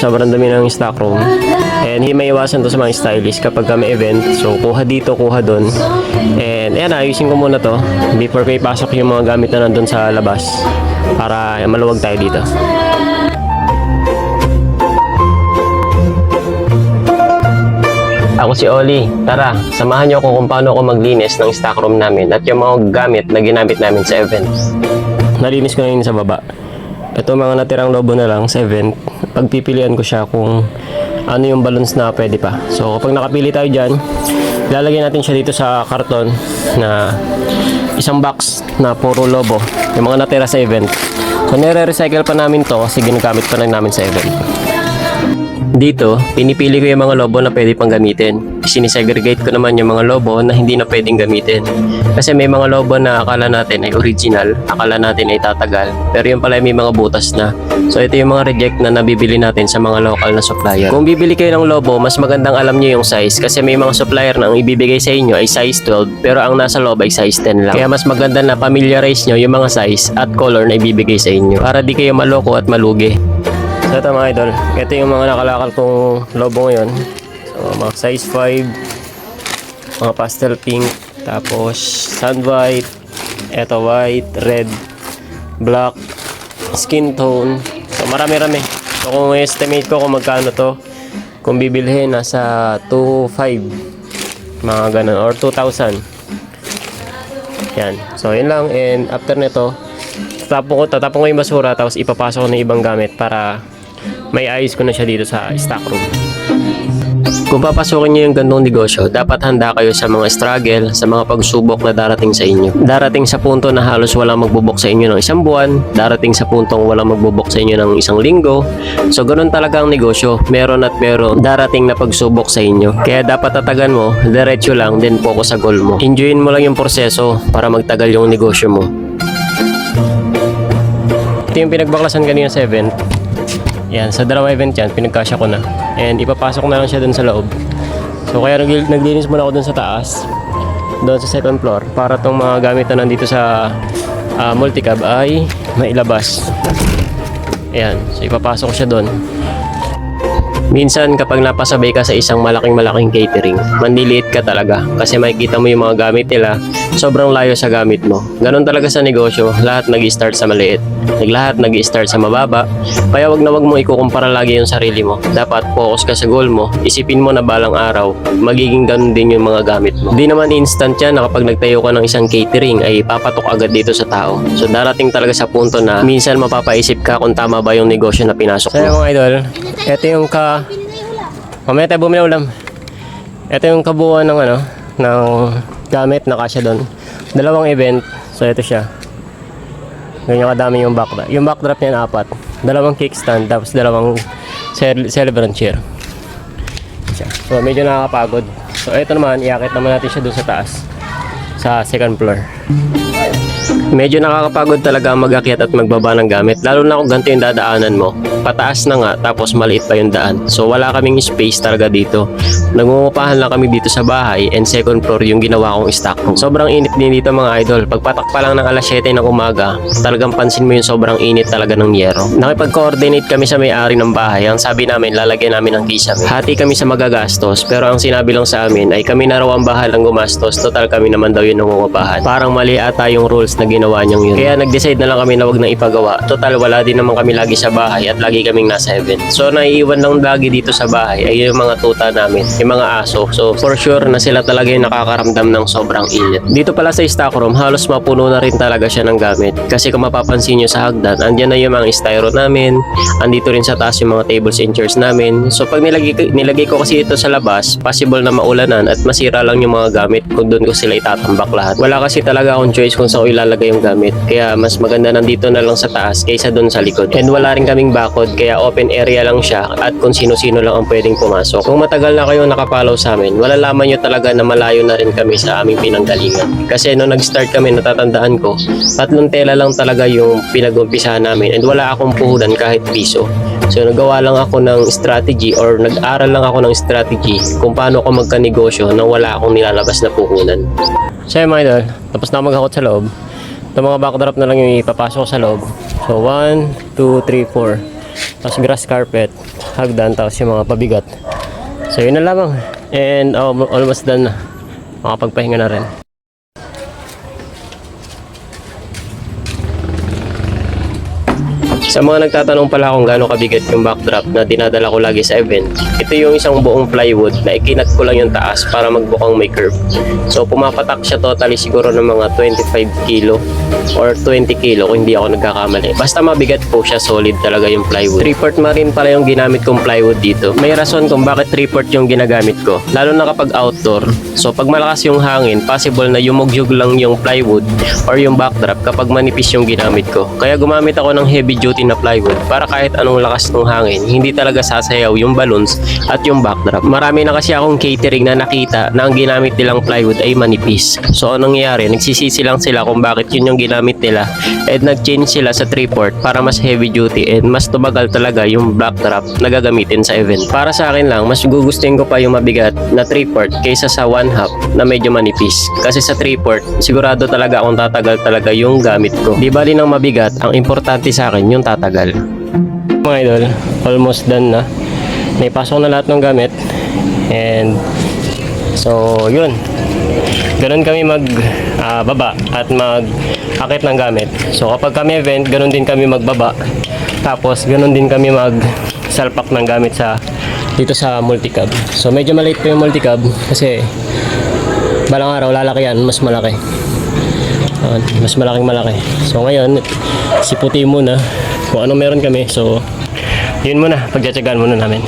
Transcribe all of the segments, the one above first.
Sobrang dami ng stock room. And hindi may iwasan to sa mga stylist kapag ka may event. So, kuha dito, kuha doon. And ayan, ayusin ko muna to before ko ipasok yung mga gamit na nandun sa labas para maluwag tayo dito. Ako si Oli. Tara, samahan niyo ako kung paano ako maglinis ng stock room namin at yung mga gamit na ginamit namin sa event. Nalinis ko na yun sa baba. Ito mga natirang lobo na lang sa event. Pagpipilian ko siya kung ano yung balloons na pwede pa. So kapag nakapili tayo dyan, lalagyan natin siya dito sa karton na isang box na puro lobo. Yung mga natira sa event. So nire-recycle pa namin to kasi ginagamit pa lang namin sa event. Dito, pinipili ko yung mga lobo na pwede pang gamitin. Sinisegregate ko naman yung mga lobo na hindi na pwedeng gamitin. Kasi may mga lobo na akala natin ay original, akala natin ay tatagal, pero yung pala ay may mga butas na. So ito yung mga reject na nabibili natin sa mga local na supplier. Kung bibili kayo ng lobo, mas magandang alam nyo yung size kasi may mga supplier na ang ibibigay sa inyo ay size 12 pero ang nasa loob ay size 10 lang. Kaya mas maganda na familiarize nyo yung mga size at color na ibibigay sa inyo para di kayo maloko at malugi. So ito mga idol, ito yung mga nakalakal kong lobo ngayon. So mga size 5, mga pastel pink, tapos sand white, ito white, red, black, skin tone. So marami-rami. So kung estimate ko kung magkano to, kung bibilhin nasa 2.5 mga ganun or 2,000. Yan. So yun lang and after nito, tatapon ko, tatapon ko yung basura tapos ipapasok ko ng ibang gamit para may ayos ko na siya dito sa stock room. Kung papasukin niyo yung gandong negosyo, dapat handa kayo sa mga struggle, sa mga pagsubok na darating sa inyo. Darating sa punto na halos walang magbubok sa inyo ng isang buwan, darating sa puntong walang magbubok sa inyo ng isang linggo. So ganun talaga ang negosyo, meron at meron darating na pagsubok sa inyo. Kaya dapat tatagan mo, diretso lang, then focus sa goal mo. Enjoyin mo lang yung proseso para magtagal yung negosyo mo. Ito yung pinagbaklasan kanina sa event. Yan, sa dalawa event yan, pinagkasya ko na. And ipapasok na lang siya dun sa loob. So kaya nag naglinis muna ako dun sa taas. Doon sa second floor. Para tong mga gamit na nandito sa ah, multicab ay mailabas. Ayan, so ipapasok ko siya doon. Minsan kapag napasabay ka sa isang malaking malaking catering, manliliit ka talaga kasi makikita mo yung mga gamit nila, sobrang layo sa gamit mo. Ganon talaga sa negosyo, lahat nag start sa maliit. Naglahat nag start sa mababa, kaya wag na wag mo ikukumpara lagi yung sarili mo. Dapat focus ka sa goal mo, isipin mo na balang araw, magiging ganon din yung mga gamit mo. Di naman instant yan na kapag nagtayo ka ng isang catering ay papatok agad dito sa tao. So darating talaga sa punto na minsan mapapaisip ka kung tama ba yung negosyo na pinasok mo. So mga idol, ito yung ka Mamaya tayo bumili ulam. Ito yung kabuuan ng ano, ng gamit na kasya doon. Dalawang event. So ito siya. Ganyan kadami yung backdrop. Yung backdrop niya apat. Dalawang kickstand tapos dalawang cel- celebrant chair. So medyo nakakapagod. So ito naman, iakit naman natin siya doon sa taas. Sa second floor. Medyo nakakapagod talaga mag-akyat at magbaba ng gamit. Lalo na kung ganito yung dadaanan mo. Pataas na nga tapos maliit pa yung daan. So wala kaming space talaga dito. Nangungupahan lang kami dito sa bahay and second floor yung ginawa kong stock room. Sobrang init din dito mga idol. Pagpatak pa lang ng alas 7 ng umaga, talagang pansin mo yung sobrang init talaga ng yero. Nakipag-coordinate kami sa may-ari ng bahay. Ang sabi namin, lalagyan namin ng kisame. Hati kami sa magagastos pero ang sinabi lang sa amin ay kami na raw ang bahalang gumastos. Total kami naman daw yung nangungupahan. Parang mali ata yung rules na ginawa niyang yun. Kaya nag-decide na lang kami na wag nang ipagawa. Total wala din naman kami lagi sa bahay at lagi kaming nasa event. So naiiwan lang lagi dito sa bahay ay yung mga tuta namin, yung mga aso. So for sure na sila talaga yung nakakaramdam ng sobrang init. Dito pala sa stock room, halos mapuno na rin talaga siya ng gamit. Kasi kung mapapansin nyo sa hagdan, andyan na yung mga styro namin, andito rin sa taas yung mga tables and chairs namin. So pag nilagay, nilagay ko kasi ito sa labas, possible na maulanan at masira lang yung mga gamit kung doon ko sila itatambak lahat. Wala kasi talaga akong choice kung saan ko ilalagay yung gamit. Kaya mas maganda nandito na lang sa taas kaysa doon sa likod. And wala rin kaming bakod kaya open area lang siya at kung sino-sino lang ang pwedeng pumasok. Kung matagal na kayong nakapalaw sa amin, malalaman nyo talaga na malayo na rin kami sa aming pinanggalingan. Kasi nung nag-start kami, natatandaan ko, tatlong tela lang talaga yung pinag-umpisahan namin and wala akong puhunan kahit piso. So nagawa lang ako ng strategy or nag-aral lang ako ng strategy kung paano ko magka-negosyo nang wala akong nilalabas na puhunan. So tapos na ako maghakot sa loob. Itong mga backdrop na lang yung ipapasok sa loob. So 1, 2, 3, 4. tapos grass carpet, hagdan, tapos yung mga pabigat. So yun na lamang. And oh, almost done na. Makapagpahinga na rin. Sa mga nagtatanong pala kung gaano kabigat yung backdrop na dinadala ko lagi sa event, ito yung isang buong plywood na ikinat ko lang yung taas para magbukang may curve. So pumapatak siya totally siguro ng mga 25 kilo or 20 kilo kung hindi ako nagkakamali. Basta mabigat po siya, solid talaga yung plywood. 3-port marine pala yung ginamit kong plywood dito. May rason kung bakit 3-port yung ginagamit ko. Lalo na kapag outdoor. So pag malakas yung hangin, possible na yumugyug lang yung plywood or yung backdrop kapag manipis yung ginamit ko. Kaya gumamit ako ng heavy duty na plywood para kahit anong lakas ng hangin, hindi talaga sasayaw yung balloons at yung backdrop. Marami na kasi akong catering na nakita na ang ginamit nilang plywood ay manipis. So anong nangyayari? Nagsisisi lang sila kung bakit yun yung ginamit nila and nag-change sila sa 3-port para mas heavy duty and mas tumagal talaga yung backdrop na gagamitin sa event. Para sa akin lang, mas gugustuhin ko pa yung mabigat na 3-port kaysa sa 1 half na medyo manipis. Kasi sa 3-port, sigurado talaga akong tatagal talaga yung gamit ko. Di bali ng mabigat, ang importante sa akin yung tatagal. Mga idol, almost done na. Naipasok na lahat ng gamit. And so, yun. Ganun kami mag ah, baba at mag akit ng gamit. So kapag kami event, ganun din kami magbaba. Tapos ganun din kami mag salpak ng gamit sa dito sa multicab. So medyo maliit pa yung multicab kasi balang araw lalaki yan, mas malaki. Ah, mas malaking malaki. So ngayon, siputi muna kung ano meron kami. So yun muna, pagtsatsagaan muna namin.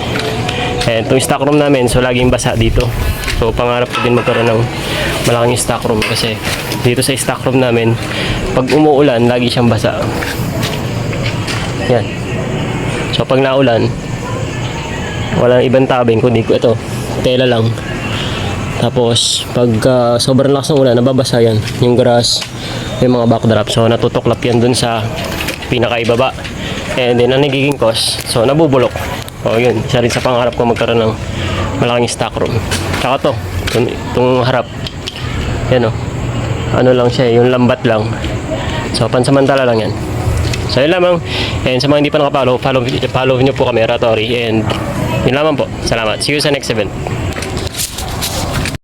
And itong stock room namin, so laging basa dito. So pangarap ko din magkaroon ng malaking stock room kasi dito sa stock room namin, pag umuulan, lagi siyang basa. Yan. So pag naulan, walang ibang tabing kundi ko ito, tela lang. Tapos pag ah, sobrang lakas ng ulan, nababasa yan. Yung grass, yung mga backdrop. So natutuklap yan dun sa pinakaibaba. And then ang nagiging cause, so nabubulok. O yun, isa rin sa pangarap ko magkaroon ng malaking stock room. Tsaka to, itong, itong harap. Yan o. Ano lang siya, yung lambat lang. So pansamantala lang yan. So yun lamang. And sa mga hindi pa nakapollow, follow, follow nyo po kami, Ratory. And yun lamang po. Salamat. See you sa next event.